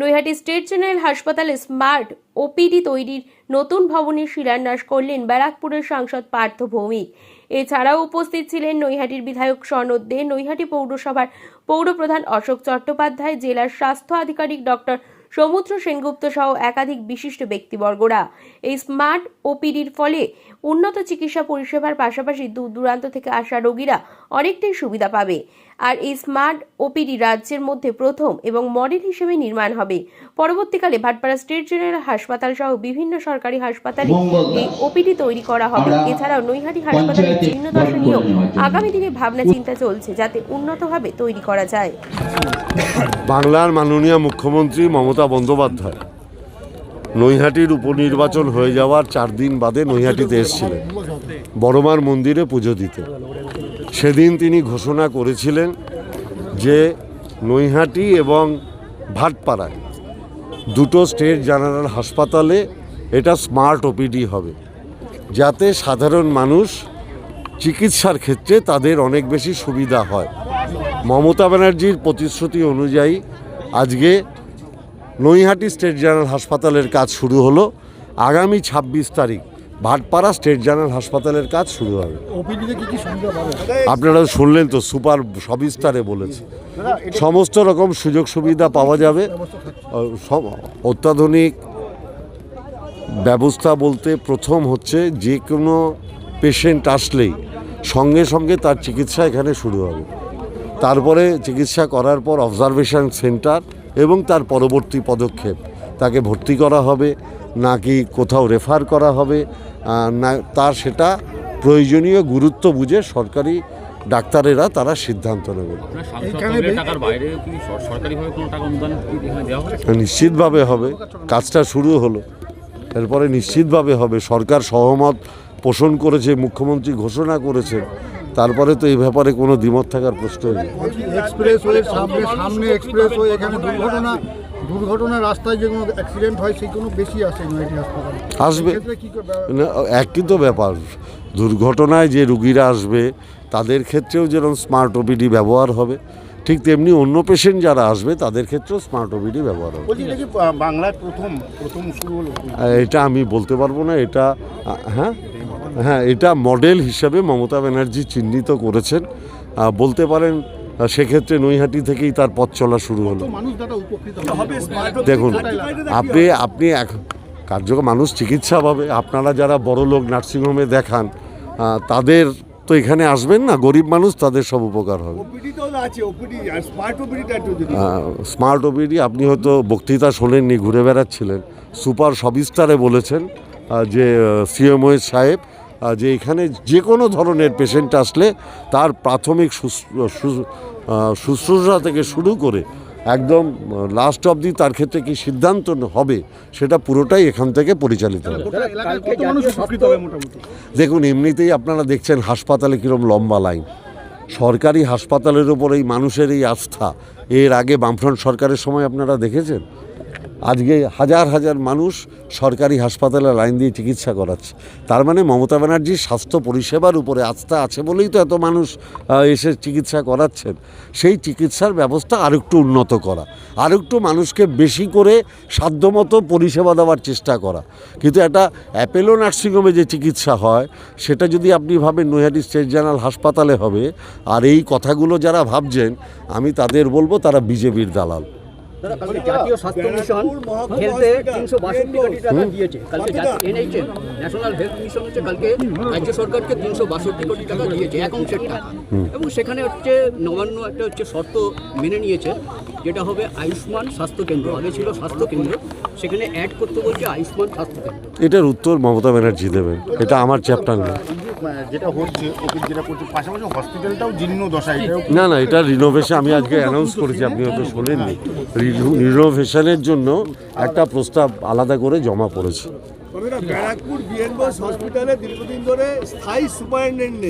Naihati state general হাসপাতালে smart OPD তৈরির নতুন ভবনের শিলান্যাস করলেন ব্যারাকপুরের সাংসদ পার্থ ভৌমিক। এছাড়াও উপস্থিত ছিলেন নৈহাটির বিধায়ক সনদ দে, নৈহাটি পৌরসভার পৌরপ্রধান অশোক চট্টোপাধ্যায়, জেলার স্বাস্থ্য আধিকারিক ডক্টর সমুদ্র সেনগুপ্ত সহ একাধিক বিশিষ্ট ব্যক্তিবর্গরা। এই স্মার্ট ওপিডির ফলে উন্নত চিকিৎসা পরিষেবার পাশাপাশি দূর দূরান্ত থেকে আসা রোগীরা অনেকটাই সুবিধা পাবে। আর এই স্মার্ট ওপিডি রাজ্যের মধ্যে প্রথম এবং মডেল হিসেবে নির্মাণ হবে। পরবর্তীকালে ভাটপাড়া স্টেট জেনারেল হাসপাতাল সহ বিভিন্ন সরকারি হাসপাতালে এই ওপিডি তৈরি করা হবে। এছাড়াও নৈহাটি হাসপাতালের জীর্ণদশা নিয়েও আগামী দিনে ভাবনা চিন্তা চলছে যাতে উন্নতভাবে তৈরি করা যায়। বাংলার মাননীয় মুখ্যমন্ত্রী মমতা বন্দ্যোপাধ্যায় নৈহাটির উপনির্বাচন হয়ে যাওয়ার চার দিন বাদে নৈহাটিতে এসেছিলেন। বড়মার মন্দিরে পুজো দিতে সেদিন তিনি ঘোষণা করেছিলেন যে নৈহাটি এবং ভাটপাড়ায় দুটো স্টেট জেনারেল হাসপাতালে এটা স্মার্ট ওপিডি হবে, যাতে সাধারণ মানুষ চিকিৎসার ক্ষেত্রে তাদের অনেক বেশি সুবিধা হয়। মমতা ব্যানার্জির প্রতিশ্রুতি অনুযায়ী আজকে নৈহাটি স্টেট জেনারেল হাসপাতালের কাজ শুরু হলো। আগামী ছাব্বিশ তারিখ ভাটপাড়া স্টেট জেনারেল হাসপাতালের কাজ শুরু হবে। আপনারা শুনলেন তো সুপার সবিস্তারে বলেছে। সমস্ত রকম সুযোগ সুবিধা পাওয়া যাবে। সব- অত্যাধুনিক ব্যবস্থা বলতে প্রথম হচ্ছে যে কোনো পেশেন্ট আসলেই সঙ্গে সঙ্গে তার চিকিৎসা এখানে শুরু হবে। তারপরে চিকিৎসা করার পর অবজারভেশন সেন্টার এবং তার পরবর্তী পদক্ষেপ। তাকে ভর্তি করা হবে নাকি কোথাও রেফার করা হবে না তার সেটা প্রয়োজনীয় গুরুত্ব বুঝে সরকারি ডাক্তারেরা তারা সিদ্ধান্ত নেবেন। হবে? নিশ্চিতভাবে হবে। কাজটা শুরু হলো। এরপরে নিশ্চিতভাবে হবে। সরকার সহমত পোষণ করেছে মুখ্যমন্ত্রী ঘোষণা করেছেন। তারপরে তো এই ব্যাপারে কোনো দ্বিমত থাকার প্রশ্নই নেই। দুর্ঘটনা রাস্তায় যে কোনো অ্যাক্সিডেন্ট হয় সেই কোনো বেশি আসে হাসপাতালে। আসবে। না, একই তো ব্যাপার। দুর্ঘটনায় যে রুগীরা আসবে তাদের ক্ষেত্রেও যেরকম স্মার্ট ওপিডি ব্যবহার হবে ঠিক তেমনি অন্য পেশেন্ট যারা আসবে তাদের ক্ষেত্রেও স্মার্ট ওপিডি ব্যবহার হবে। বাংলার প্রথম প্রথম শুরু হলো এটা আমি বলতে পারব না এটা হ্যাঁ? হ্যাঁ এটা মডেল হিসাবে মমতা ব্যানার্জি চিহ্নিত করেছেন। বলতে পারেন সেক্ষেত্রে নৈহাটি থেকেই তার পথ চলা শুরু হলো। দেখুন, আপনি আপনি কার্যকর মানুষ, চিকিৎসা পাবে। আপনারা যারা বড় লোক নার্সিংহোমে দেখান তাদের তো এখানে আসবেন না, গরিব মানুষ, তাদের সব উপকার হবে। স্মার্ট ওপিডি, আপনি হয়তো বক্তৃতা শোনেননি, ঘুরে বেড়াচ্ছিলেন। সুপার সবিস্তারে বলেছেন যে সিএমও সাহেব যে এখানে যে কোনো ধরনের পেশেন্ট আসলে তার প্রাথমিক শুশ- শুশ্রূষা থেকে শুরু করে একদম লাস্ট অবধি তার ক্ষেত্রে কি সিদ্ধান্ত হবে সেটা পুরোটাই এখান থেকে পরিচালিত হবে। দেখুন এমনিতেই আপনারা দেখছেন হাসপাতালে কীরকম লম্বা লাইন। সরকারি হাসপাতালের ওপর এই মানুষের এই আস্থা এর আগে বামফ্রন্ট সরকারের সময় আপনারা দেখেছেন? আজকে হাজার হাজার মানুষ সরকারি হাসপাতালে লাইন দিয়ে চিকিৎসা করাচ্ছে। তার মানে মমতা ব্যানার্জির স্বাস্থ্য পরিষেবার উপরে আস্থা আছে বলেই তো এত মানুষ এসে চিকিৎসা করাচ্ছেন। সেই চিকিৎসার ব্যবস্থা আরেকটু উন্নত করা, আরেকটু মানুষকে বেশি করে সাধ্যমতো পরিষেবা দেওয়ার চেষ্টা করা। কিন্তু একটা অ্যাপেলো নার্সিংহোমে যে চিকিৎসা হয়, সেটা যদি আপনি ভাবেন নৈহাটি স্টেট জেনারেল হাসপাতালে হবে, আর এই কথাগুলো যারা ভাবছেন, আমি তাদের বলব তারা বিজেপির দালাল। দাদা কালকে জাতীয় স্বাস্থ্য মিশন হেলথে তিনশো বাষট্টি কোটি টাকা দিয়েছে। কালকে এনএইচএম ন্যাশনাল হেলথ মিশন হচ্ছে কালকে রাজ্য সরকারকে তিনশো বাষট্টি কোটি টাকা দিয়েছে এক অংশের টাকা। এবং সেখানে হচ্ছে নবান্ন একটা হচ্ছে শর্ত মেনে নিয়েছে যেটা হবে আয়ুষ্মান স্বাস্থ্য কেন্দ্র। আগে ছিল স্বাস্থ্য কেন্দ্র সেখানে অ্যাড করতে বলছে আয়ুষ্মান স্বাস্থ্য কেন্দ্র। এটার উত্তর মমতা ব্যানার্জি দেবেন। এটা আমার চ্যাপ্টার না যেটা হচ্ছে যেটা করছে পাশাপাশি হসপিটালটাও জীর্ণ দশা এটাও না না এটা রিনোভেশন আমি আজকে অ্যানাউন্স করেছি আপনি হয়তো শোনেননি। রিনোভেশনের জন্য একটা প্রস্তাব আলাদা করে জমা পড়েছে। ব্যারাকপুর বিএনবস হসপিটালে দীর্ঘদিন ধরে স্থায়ী সুপারিনটেন্ডেন্ট নেই।